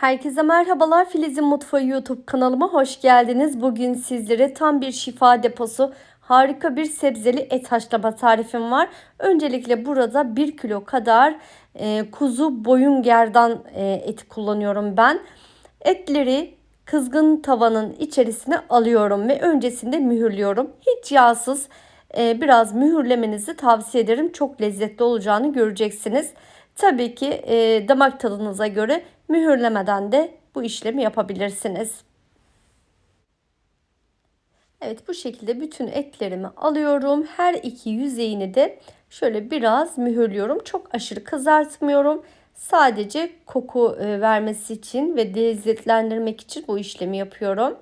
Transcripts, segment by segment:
Herkese merhabalar. Filiz'in Mutfağı YouTube kanalıma hoş geldiniz. Bugün sizlere tam bir şifa deposu harika bir sebzeli et haşlama tarifim var. Öncelikle burada 1 kilo kadar e, kuzu boyun gerdan e, eti kullanıyorum ben. Etleri kızgın tavanın içerisine alıyorum ve öncesinde mühürlüyorum. Hiç yağsız e, biraz mühürlemenizi tavsiye ederim. Çok lezzetli olacağını göreceksiniz. Tabii ki e, damak tadınıza göre mühürlemeden de bu işlemi yapabilirsiniz. Evet bu şekilde bütün etlerimi alıyorum. Her iki yüzeyini de şöyle biraz mühürlüyorum. Çok aşırı kızartmıyorum. Sadece koku e, vermesi için ve lezzetlendirmek için bu işlemi yapıyorum.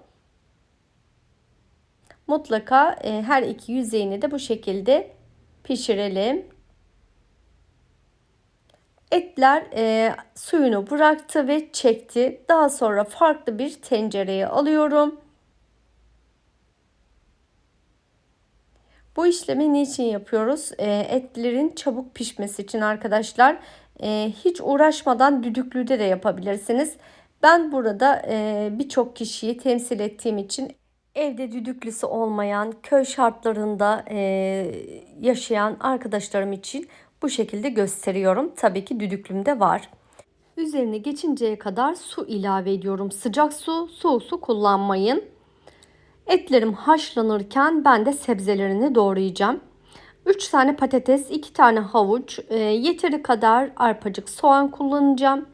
Mutlaka e, her iki yüzeyini de bu şekilde pişirelim. Etler e, suyunu bıraktı ve çekti. Daha sonra farklı bir tencereye alıyorum. Bu işlemi niçin yapıyoruz? E, etlerin çabuk pişmesi için arkadaşlar. E, hiç uğraşmadan düdüklüde de yapabilirsiniz. Ben burada e, birçok kişiyi temsil ettiğim için evde düdüklüsü olmayan, köy şartlarında e, yaşayan arkadaşlarım için bu şekilde gösteriyorum. Tabii ki düdüklümde var. Üzerine geçinceye kadar su ilave ediyorum. Sıcak su, soğuk su kullanmayın. Etlerim haşlanırken ben de sebzelerini doğrayacağım. 3 tane patates, 2 tane havuç, e, yeteri kadar arpacık soğan kullanacağım.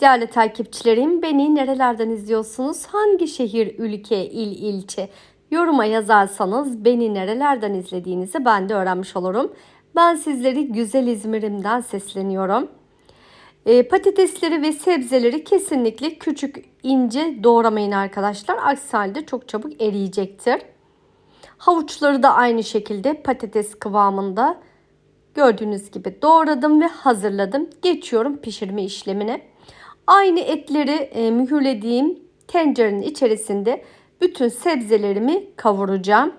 Değerli takipçilerim beni nerelerden izliyorsunuz? Hangi şehir, ülke, il, ilçe yoruma yazarsanız beni nerelerden izlediğinizi ben de öğrenmiş olurum. Ben sizleri güzel İzmir'imden sesleniyorum. E, patatesleri ve sebzeleri kesinlikle küçük ince doğramayın arkadaşlar. Aksi halde çok çabuk eriyecektir. Havuçları da aynı şekilde patates kıvamında gördüğünüz gibi doğradım ve hazırladım. Geçiyorum pişirme işlemine. Aynı etleri e, mühürlediğim tencerenin içerisinde bütün sebzelerimi kavuracağım.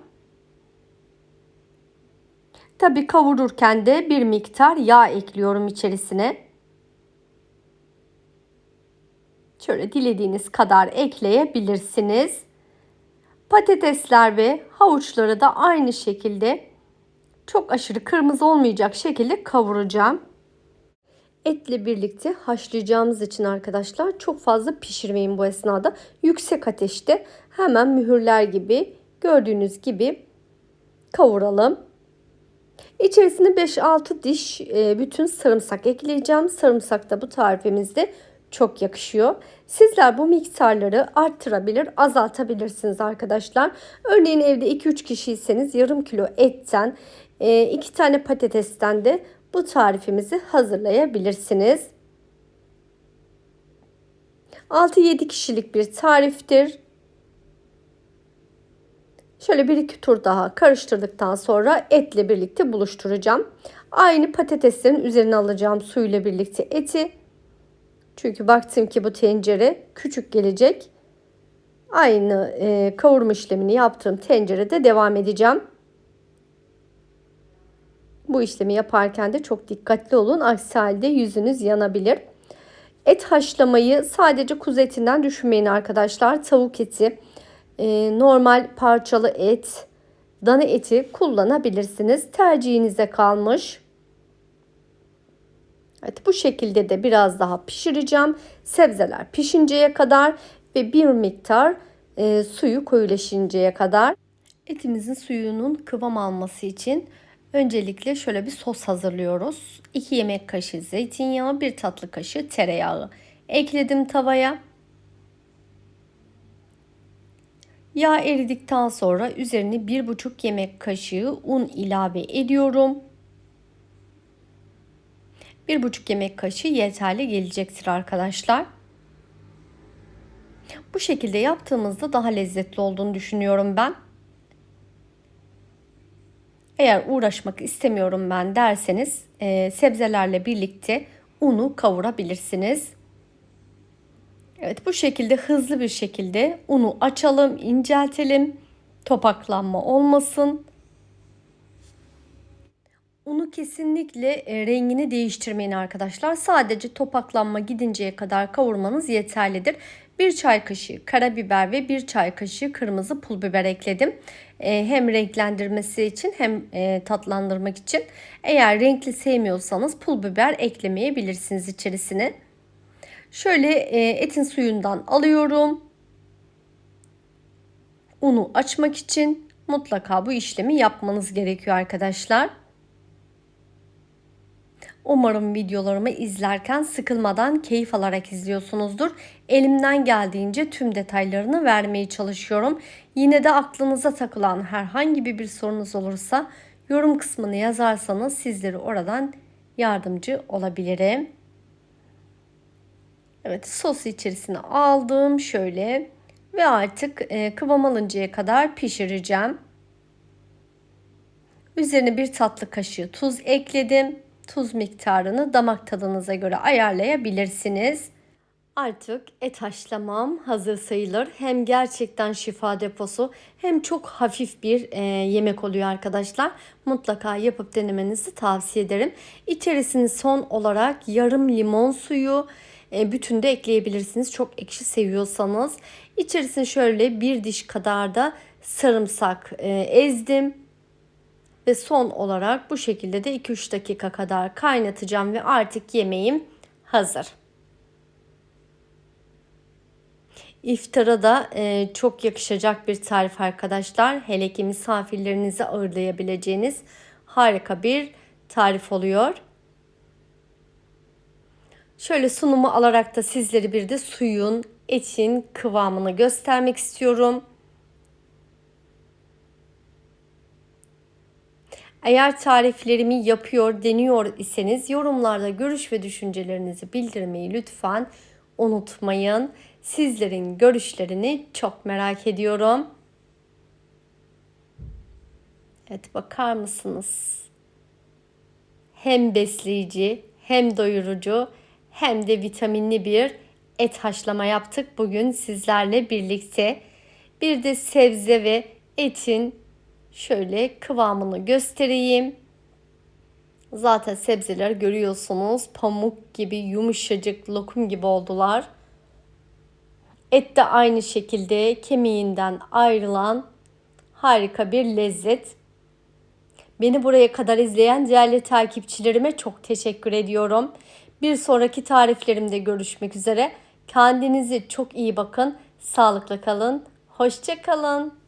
Tabi kavururken de bir miktar yağ ekliyorum içerisine. Şöyle dilediğiniz kadar ekleyebilirsiniz. Patatesler ve havuçları da aynı şekilde çok aşırı kırmızı olmayacak şekilde kavuracağım. Etle birlikte haşlayacağımız için arkadaşlar çok fazla pişirmeyin bu esnada. Yüksek ateşte hemen mühürler gibi gördüğünüz gibi kavuralım. İçerisine 5-6 diş e, bütün sarımsak ekleyeceğim. Sarımsak da bu tarifimizde çok yakışıyor. Sizler bu miktarları arttırabilir, azaltabilirsiniz arkadaşlar. Örneğin evde 2-3 kişiyseniz yarım kilo etten, 2 e, tane patatesten de bu tarifimizi hazırlayabilirsiniz. 6-7 kişilik bir tariftir. Şöyle bir iki tur daha karıştırdıktan sonra etle birlikte buluşturacağım. Aynı patateslerin üzerine alacağım suyla birlikte eti. Çünkü baktım ki bu tencere küçük gelecek. Aynı e, kavurma işlemini yaptığım tencerede devam edeceğim. Bu işlemi yaparken de çok dikkatli olun. Aksi halde yüzünüz yanabilir. Et haşlamayı sadece kuzu etinden düşünmeyin arkadaşlar. Tavuk eti, e, normal parçalı et, dana eti kullanabilirsiniz. Tercihinize kalmış. Evet bu şekilde de biraz daha pişireceğim. Sebzeler pişinceye kadar ve bir miktar e, suyu koyulaşıncaya kadar. Etimizin suyunun kıvam alması için öncelikle şöyle bir sos hazırlıyoruz. 2 yemek kaşığı zeytinyağı, 1 tatlı kaşığı tereyağı ekledim tavaya. Yağ eridikten sonra üzerine 1,5 yemek kaşığı un ilave ediyorum. 1,5 yemek kaşığı yeterli gelecektir arkadaşlar. Bu şekilde yaptığımızda daha lezzetli olduğunu düşünüyorum ben. Eğer uğraşmak istemiyorum ben derseniz e, sebzelerle birlikte unu kavurabilirsiniz. Evet bu şekilde hızlı bir şekilde unu açalım, inceltelim. Topaklanma olmasın. Unu kesinlikle e, rengini değiştirmeyin arkadaşlar. Sadece topaklanma gidinceye kadar kavurmanız yeterlidir. 1 çay kaşığı karabiber ve 1 çay kaşığı kırmızı pul biber ekledim. E, hem renklendirmesi için hem e, tatlandırmak için. Eğer renkli sevmiyorsanız pul biber eklemeyebilirsiniz içerisine. Şöyle etin suyundan alıyorum. Unu açmak için mutlaka bu işlemi yapmanız gerekiyor arkadaşlar. Umarım videolarımı izlerken sıkılmadan keyif alarak izliyorsunuzdur. Elimden geldiğince tüm detaylarını vermeye çalışıyorum. Yine de aklınıza takılan herhangi bir sorunuz olursa yorum kısmını yazarsanız sizleri oradan yardımcı olabilirim. Evet sos içerisine aldım şöyle ve artık e, kıvam alıncaya kadar pişireceğim. Üzerine bir tatlı kaşığı tuz ekledim tuz miktarını damak tadınıza göre ayarlayabilirsiniz. Artık et haşlamam hazır sayılır. Hem gerçekten şifa deposu hem çok hafif bir e, yemek oluyor arkadaşlar. Mutlaka yapıp denemenizi tavsiye ederim. İçerisine son olarak yarım limon suyu e, bütün de ekleyebilirsiniz. Çok ekşi seviyorsanız. İçerisine şöyle bir diş kadar da sarımsak e, ezdim. Ve son olarak bu şekilde de 2-3 dakika kadar kaynatacağım ve artık yemeğim hazır. İftara da e, çok yakışacak bir tarif arkadaşlar. Hele ki misafirlerinizi ağırlayabileceğiniz harika bir tarif oluyor. Şöyle sunumu alarak da sizleri bir de suyun, etin kıvamını göstermek istiyorum. Eğer tariflerimi yapıyor, deniyor iseniz yorumlarda görüş ve düşüncelerinizi bildirmeyi lütfen unutmayın. Sizlerin görüşlerini çok merak ediyorum. Evet bakar mısınız? Hem besleyici, hem doyurucu, hem de vitaminli bir et haşlama yaptık bugün sizlerle birlikte. Bir de sebze ve etin Şöyle kıvamını göstereyim. Zaten sebzeler görüyorsunuz pamuk gibi yumuşacık lokum gibi oldular. Et de aynı şekilde kemiğinden ayrılan harika bir lezzet. Beni buraya kadar izleyen değerli takipçilerime çok teşekkür ediyorum. Bir sonraki tariflerimde görüşmek üzere. Kendinize çok iyi bakın. Sağlıklı kalın. Hoşça kalın.